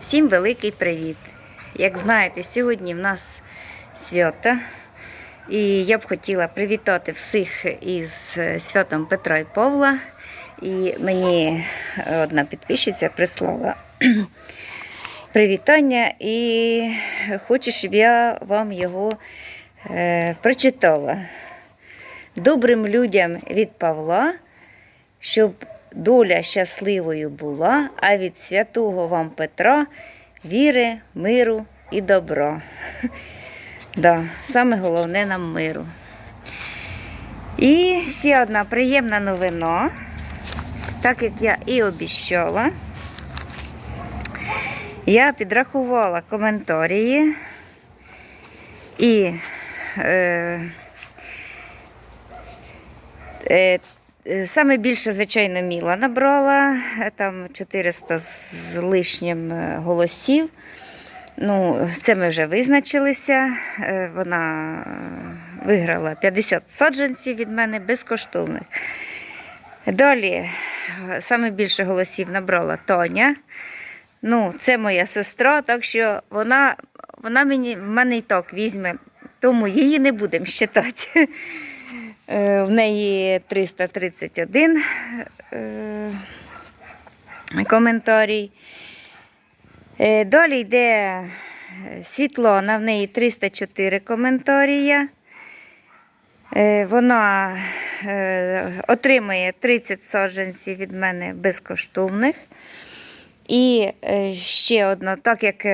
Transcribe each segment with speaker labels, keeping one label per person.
Speaker 1: Всім великий привіт! Як знаєте, сьогодні в нас свято. І я б хотіла привітати всіх із е, святом Петра і Павла. І мені одна підписчиця прислала привітання і хоче, щоб я вам його е, прочитала. Добрим людям від Павла, щоб доля щасливою була, а від святого вам Петра віри, миру і добра. Да, саме головне нам миру. І ще одна приємна новина. Так як я і обіщала, я підрахувала коментарі і е, е, саме більше, звичайно, Міла набрала, е, там 400 з лишнім е, голосів. Ну, це ми вже визначилися. Е, Вона е, виграла 50 саджанців від мене безкоштовних. Далі, е, саме більше голосів набрала Тоня. Ну, це моя сестра, так що вона, вона мені, в мене і так візьме, тому її не будемо вважати. Е, В неї 331 е, коментарій. Е, Далі йде Світлана, в неї 304 коментарія. Вона отримує 30 саджанців від мене безкоштовних. І ще одна, так як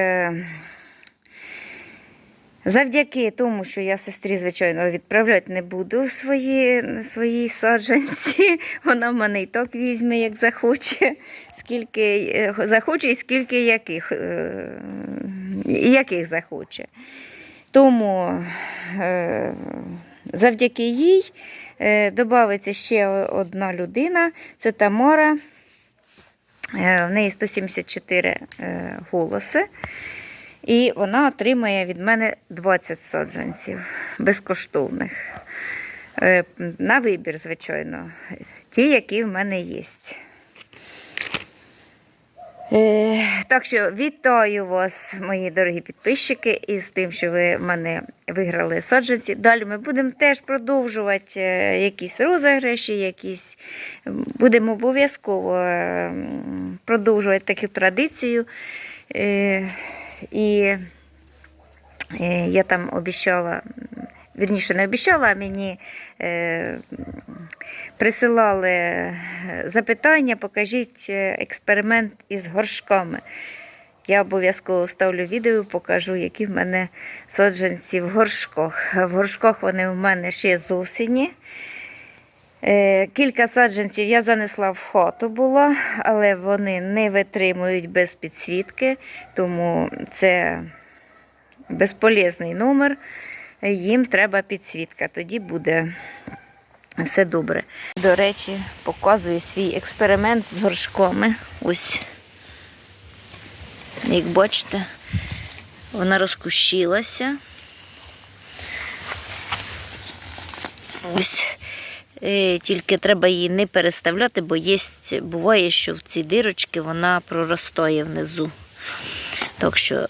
Speaker 1: завдяки тому, що я сестрі, звичайно, відправляти не буду свої, свої саджанці, вона в мене і так візьме, як захоче, скільки е, захоче і скільки яких, е, яких захоче. Тому е, завдяки їй додається ще одна людина, це Тамара. В неї 174 е, голоси. І вона отримає від мене 20 саджанців безкоштовних. Е, На вибір, звичайно, ті, які в мене є. Е, Так що вітаю вас, мої дорогі підписчики, із тим, що ви в мене виграли саджанці. Далі ми будемо теж продовжувати е, якісь розіграші, якісь будемо обов'язково продовжувати таку традицію. І е, я там обіцяла, вірніше не обіцяла, а мені е, присилали е, запитання, покажіть експеримент із горшками. Я обов'язково ставлю відео, покажу, які в мене саджанці в горшках. В горшках вони в мене ще з осені. Е, Кілька саджанців я занесла в хату була, але вони не витримують без підсвітки, тому це безполезний номер. Їм треба підсвітка, тоді буде все добре. До речі, показую свій експеримент з горшками. Ось, як бачите, вона розкущилася. Ось. Е, Тільки треба її не переставляти, бо є, буває, що в ці дирочки вона проростає внизу. Так що,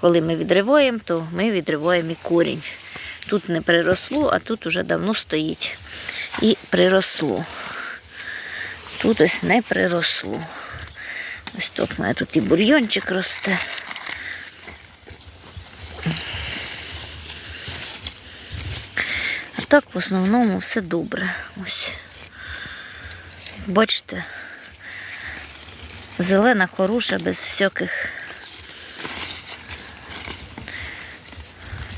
Speaker 1: коли ми відриваємо, то ми відриваємо і корінь. Тут не приросло, а тут уже давно стоїть. І приросло. Тут ось не приросло. Ось тут мене тут і бур'йончик росте. Так в основному все добре. Ось. Бачите, зелена хороша, без всяких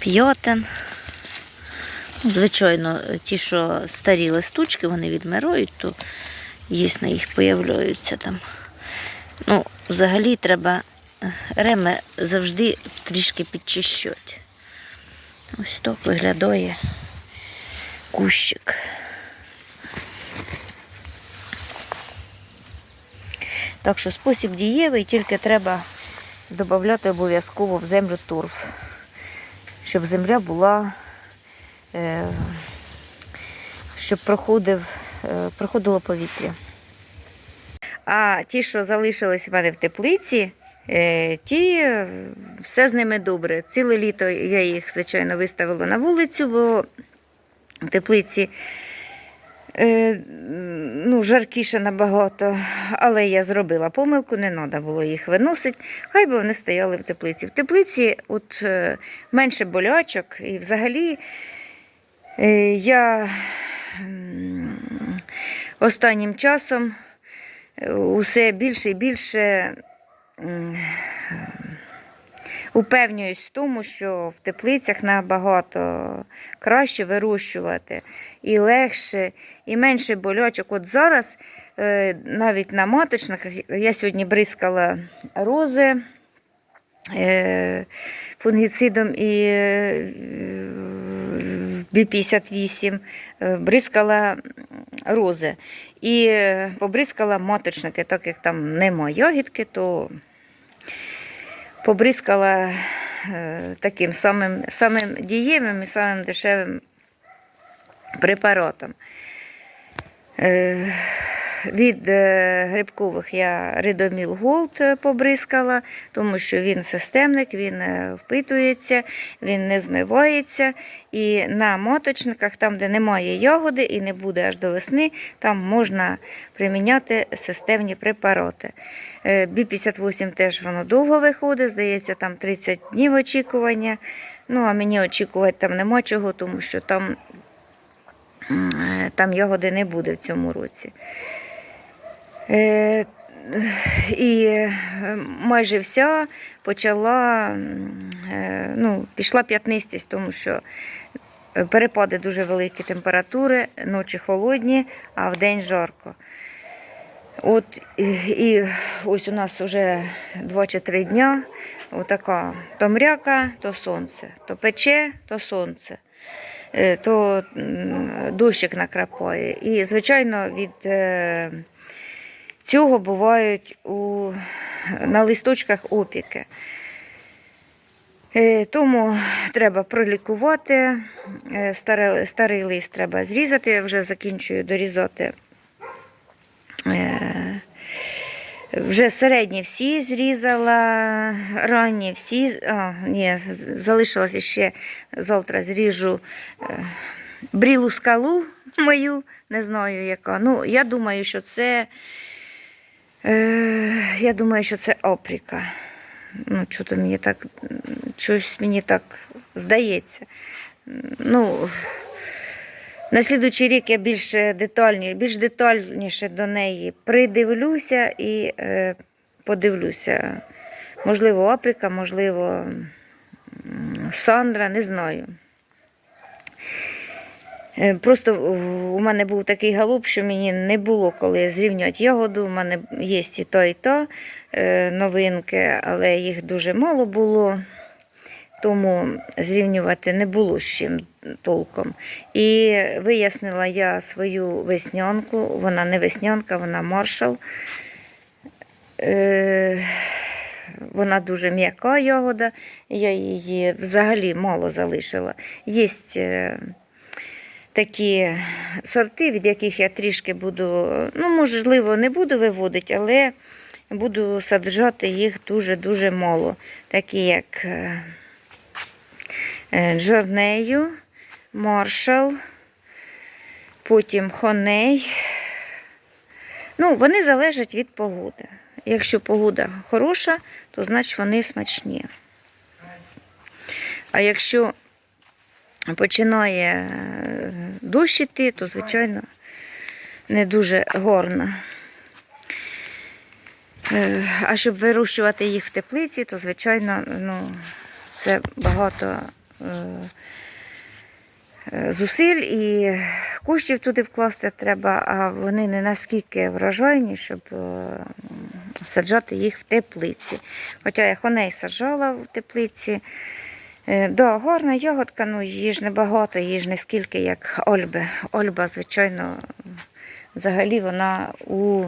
Speaker 1: п'ятин. Ну, Звичайно, ті, що старі листочки, вони відмирають, то на їх появляються там. Ну, взагалі треба е, реми завжди трішки підчищати. Ось так виглядає кущик. Так що спосіб дієвий, тільки треба додати обов'язково в землю торф, щоб земля була, е, щоб проходив, е, проходило повітря. А ті, що залишились у мене в теплиці, Е, Ті, все з ними добре. Ціле літо я їх, звичайно, виставила на вулицю, бо теплиці е, ну, жаркіше набагато. Але я зробила помилку, не треба було їх виносити. Хай би вони стояли в теплиці. В теплиці от, е, менше болячок і взагалі е, я останнім часом е, усе більше і більше м, упевнююсь в тому, що в теплицях набагато краще вирощувати і легше, і менше болячок. От зараз е, навіть на маточниках я сьогодні бризкала рози е, фунгіцидом і е, B58, е, бризкала рози. І побризкала маточники, так як там нема ягідки, то побризкала е, таким самим, самим дієвим і самим дешевим препаратом. Від е, грибкових я Ридоміл Голд е, побризкала, тому що він системник, він е, впитується, він не змивається. І на моточниках, там, де немає ягоди і не буде аж до весни, там можна приміняти системні препарати. Е, Бі-58 теж воно довго виходить, здається, там 30 днів очікування. Ну, а мені очікувати там нема чого, тому що там, там ягоди не буде в цьому році. Е, і е, майже вся почала, е, ну, пішла п'ятнистість, тому що перепади дуже великі температури, ночі холодні, а вдень жарко. От і, ось у нас вже 2 чи 3 дня отака то мряка, то сонце, то пече, то сонце, то дощик накрапає. І, звичайно, від цього бувають у, на листочках опіки. Е, Тому треба пролікувати, е, старий, старий лист треба зрізати, я вже закінчую дорізати. Е, Вже середні всі зрізала, ранні всі, а, ні, залишилося ще завтра зріжу брілу скалу мою, не знаю яка. Ну, я думаю, що це, е, я думаю, що це опріка. Ну, що-то мені так, м, щось мені так здається. Ну, на слідуючий рік я більш детальні, більш детальніше до неї придивлюся і е, подивлюся. Можливо, Априка, можливо, Сандра, не знаю. Е, Просто у мене був такий галуп, що мені не було коли зрівнювати ягоду. У мене є і то, і то е, новинки, але їх дуже мало було тому зрівнювати не було з чим толком. І вияснила я свою веснянку, вона не веснянка, вона маршал. Е, Вона дуже м'яка ягода, я її взагалі мало залишила. Є е, такі сорти, від яких я трішки буду, ну, можливо, не буду виводити, але буду саджати їх дуже-дуже мало. Такі як е, е, Джорнею, Маршал, потім Хоней. Ну, вони залежать від погоди. Якщо погода хороша, то значить вони смачні. А якщо починає е, дощ то, звичайно, не дуже горно. Е, А щоб вирощувати їх в теплиці, то, звичайно, ну, це багато е, зусиль і коштів туди вкласти треба, а вони не наскільки врожайні, щоб саджати їх в теплиці. Хоча я хоней саджала в теплиці. Е, Да, гарна ягодка, ну її ж небагато, її ж не скільки, як Ольби. Ольба, звичайно, взагалі вона у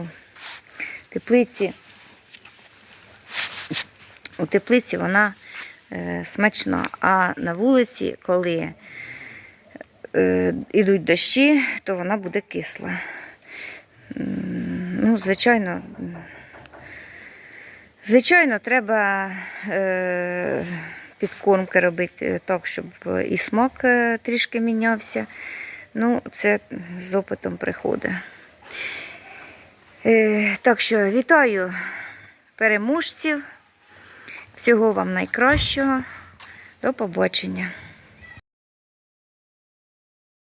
Speaker 1: теплиці. У теплиці вона е, смачна, а на вулиці, коли е, йдуть дощі, то вона буде кисла. Ну, звичайно, Звичайно, треба е, підкормки робити так, щоб і смак е, трішки мінявся. Ну, це з опитом приходить. Е, так що вітаю переможців. Всього вам найкращого. До побачення.